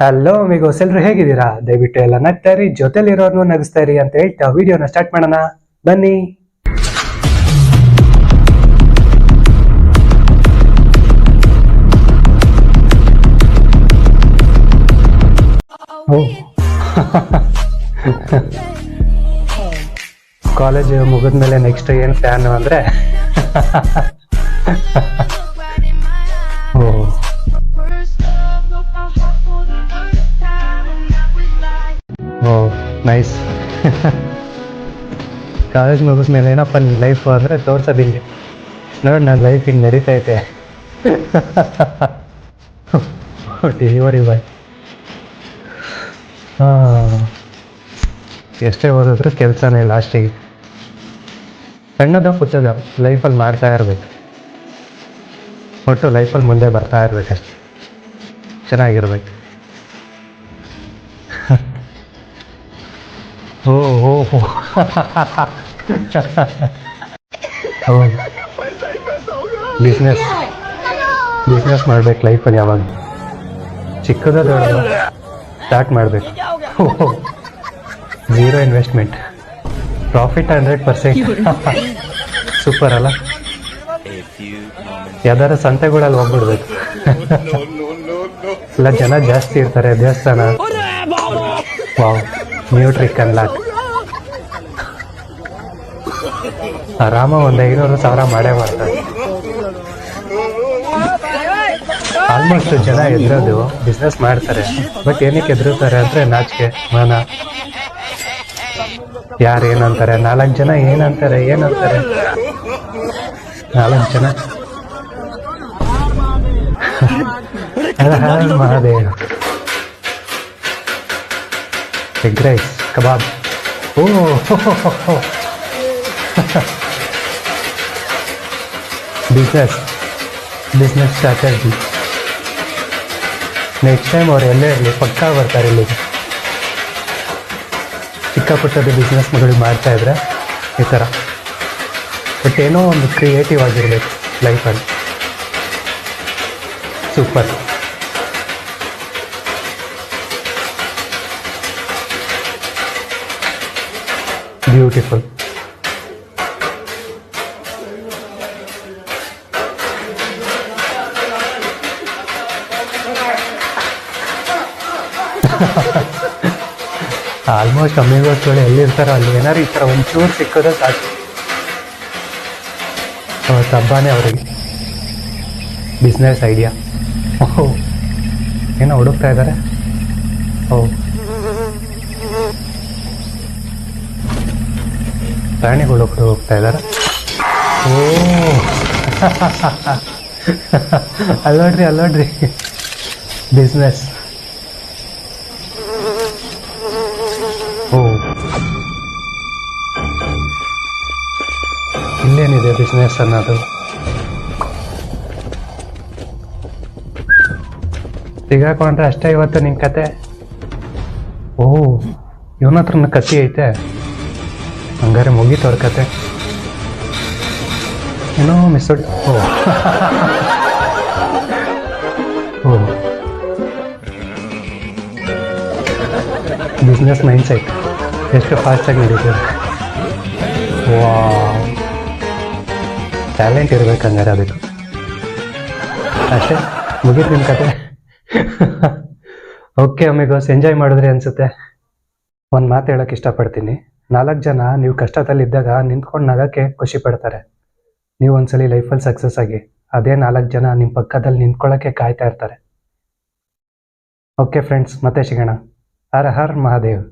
Hello ಮಿಗೋಸ್ ಎಲ್ರು ಹೇಗಿದ್ದೀರಾ? ದಯವಿಟ್ಟು ಎಲ್ಲ ನಗ್ತಾ ಇರಿ ಜೊತೆಲಿರೋರ್ನು ನಗಿಸ್ತಾ ಇರಿ ಅಂತ ಹೇಳ್ತಾ ವಿಡಿಯೋನ ಸ್ಟಾರ್ಟ್ ಮಾಡೋಣ. ಬನ್ನಿ. ಕಾಲೇಜ್ ಮುಗಿದ್ಮೇಲೆ ನೆಕ್ಸ್ಟ್ ಏನು ಪ್ಲಾನ್ ಅಂದ್ರೆ? ನೈಸ್ ಕಾಲೇಜ್ ಮುಗಿಸ್ಮೇಲೆ ಏನಪ್ಪ ನಿನ್ನ ಲೈಫ್ ಅಂದರೆ ತೋರ್ಸೋದು ಹಿಂಗೆ ನೋಡಿ ನನ್ನ ಲೈಫ್ ಹಿಂಗೆ ನಡೀತೈತೆ ಡೆಲಿವರಿ ಬಾಯ್ ಹಾಂ. ಎಷ್ಟೇ ಓದಿದ್ರು ಕೆಲಸನೇ ಲಾಸ್ಟಿಗೆ ಸಣ್ಣದ ಪುಟ್ಟದ ಲೈಫಲ್ಲಿ ಮಾಡ್ತಾ ಇರಬೇಕು. ಒಟ್ಟು ಲೈಫಲ್ಲಿ ಮುಂದೆ ಬರ್ತಾ ಇರ್ಬೇಕಷ್ಟೆ. ಚೆನ್ನಾಗಿರ್ಬೇಕು. ಓ ಓ. ಹೌದು. ಬಿಸ್ನೆಸ್ ಬಿಸ್ನೆಸ್ ಮಾಡ್ಬೇಕು ಲೈಫಲ್ಲಿ ಯಾವಾಗ? ಚಿಕ್ಕದ ದೊಡ್ಡದು. ಸ್ಟಾರ್ಟ್ ಮಾಡಬೇಕು. Zero investment profit hundred percent super ಅಲ್ಲ? ಯಾವ್ದಾರ ಸಂತೆಗಳಲ್ಲಿ ಹೋಗ್ಬಿಡ್ಬೇಕು. ಇಲ್ಲ ಜನ ಜಾಸ್ತಿ ಇರ್ತಾರೆ ದೇವಸ್ಥಾನ. ವಾವ್. ನ್ಯೂ ಟ್ರಿಕ್ ಅನ್ಲಾಕ್ ಆರಾಮ ಒಂದು ಐನೂರು ಸಾವಿರ ಮಾಡೇ ಮಾಡ್ತಾರೆ. ಆಲ್ಮೋಸ್ಟ್ ಜನ ಎದುರೋದು ಬಿಸ್ನೆಸ್ ಮಾಡ್ತಾರೆ. ಬಟ್ ಏನಕ್ಕೆ ಎದುರುತ್ತಾರೆ ಅಂದ್ರೆ ನಾಚಿಕೆ, ಮಾನ. ಯಾರು ಏನಂತಾರೆ? ನಾಲ್ಕು ಜನ ಏನಂತಾರೆ? ಏನಂತಾರೆ? ನಾಲ್ಕು ಜನ. ಮಹಾದೇವ್. ಎಗ್ ರೈಸ್ ಕಬಾಬ್ ಓ business business strategy next time ಅವ್ರು ಎಲ್ಲೇ ಇರಲಿ, ಪಕ್ಕಾ ಬರ್ತಾರೆ ಇಲ್ಲಿಗೆ. ಚಿಕ್ಕ ಪುಟ್ಟದ ಬಿಸ್ನೆಸ್ಗಳು ಮಾಡ್ತಾ ಇದ್ರೆ ಈ ಥರ. ಬಟ್ ಏನೋ ಒಂದು ಕ್ರಿಯೇಟಿವ್ ಆಗಿರಬೇಕು ಲೈಫಲ್ಲಿ ಸೂಪರ್ ಬ್ಯೂಟಿಫುಲ್ ಆಲ್ಮೋಸ್ಟ್ ಅಮ್ಮಿಗೋಸ್ಗಳು ಎಲ್ಲಿರ್ತಾರೋ ಅಲ್ಲಿ ಏನಾರು ಈ ಥರ ಒಂಚೂರು ಸಿಕ್ಕೋದೇ ಸಾಕು ಹಬ್ಬನೇ ಅವರಿಗೆ ಬಿಸ್ನೆಸ್ ಐಡಿಯಾ ಓಹ್ ಏನೋ ಹುಡುಕ್ತಾ ಇದ್ದಾರೆ ಓ ಪ್ರಾಣಿಗಳು ಕೂಡ ಹೋಗ್ತಾ ಇದ್ದಾರೆ ಓ. ಅಲ್ಲೋಡ್ರಿ ಅಲ್ಲೋಡ್ರಿ ಬಿಸ್ನೆಸ್ ಓ. ಇಲ್ಲೇನಿದೆ ಬಿಸ್ನೆಸ್ ಅನ್ನೋದು? ಸಿಗಾಕೊಂಡ್ರೆ ಅಷ್ಟೇ ಇವತ್ತು ನಿನ್ನ ಕತೆ. ಓ ಇವನ ಹತ್ರ ಕತ್ತಿ ಐತೆ. ಹಂಗಾರೆ ಮುಗೀತು ಅವ್ರ ಕತೆ. ಏನೋ ಮಿಸ್ ಓ. ಬಿಸ್ನೆಸ್ ಮೈಂಡ್ ಸೆಟ್ ಎಷ್ಟು ಫಾಸ್ಟಾಗಿ ನಡೀತದೆ. ವಾ ಟ್ಯಾಲೆಂಟ್ ಇರ್ಬೇಕು ಹಂಗಾರೆ ಅದಕ್ಕೆ. ಅಷ್ಟೇ, ಮುಗೀತು ನಿಮ್ಮ ಕತೆ. ಓಕೆ ಅಮಿಗೋಸ್ ಎಂಜಾಯ್ ಮಾಡಿದ್ರಿ ಅನ್ಸುತ್ತೆ. ಒಂದು ಮಾತು ಹೇಳೋಕ್ಕೆ ಇಷ್ಟಪಡ್ತೀನಿ. ನಾಲ್ಕು ಜನ ನೀವು ಕಷ್ಟದಲ್ಲಿದ್ದಾಗ ನಿಂತ್ಕೊಂಡು ನಗಕ್ಕೆ ಖುಷಿ ಪಡ್ತಾರೆ. ನೀವು ಒಂದ್ಸಲಿ ಲೈಫಲ್ಲಿ ಸಕ್ಸಸ್ ಆಗಿ ಅದೇ ನಾಲ್ಕು ಜನ ನಿಮ್ಮ ಪಕ್ಕದಲ್ಲಿ ನಿಂತ್ಕೊಳ್ಳೋಕ್ಕೆ ಕಾಯ್ತಾ ಇರ್ತಾರೆ. ಓಕೆ ಫ್ರೆಂಡ್ಸ್, ಮತ್ತೆ ಸಿಗೋಣ. ಹರ್ ಹರ್ ಮಹಾದೇವ್.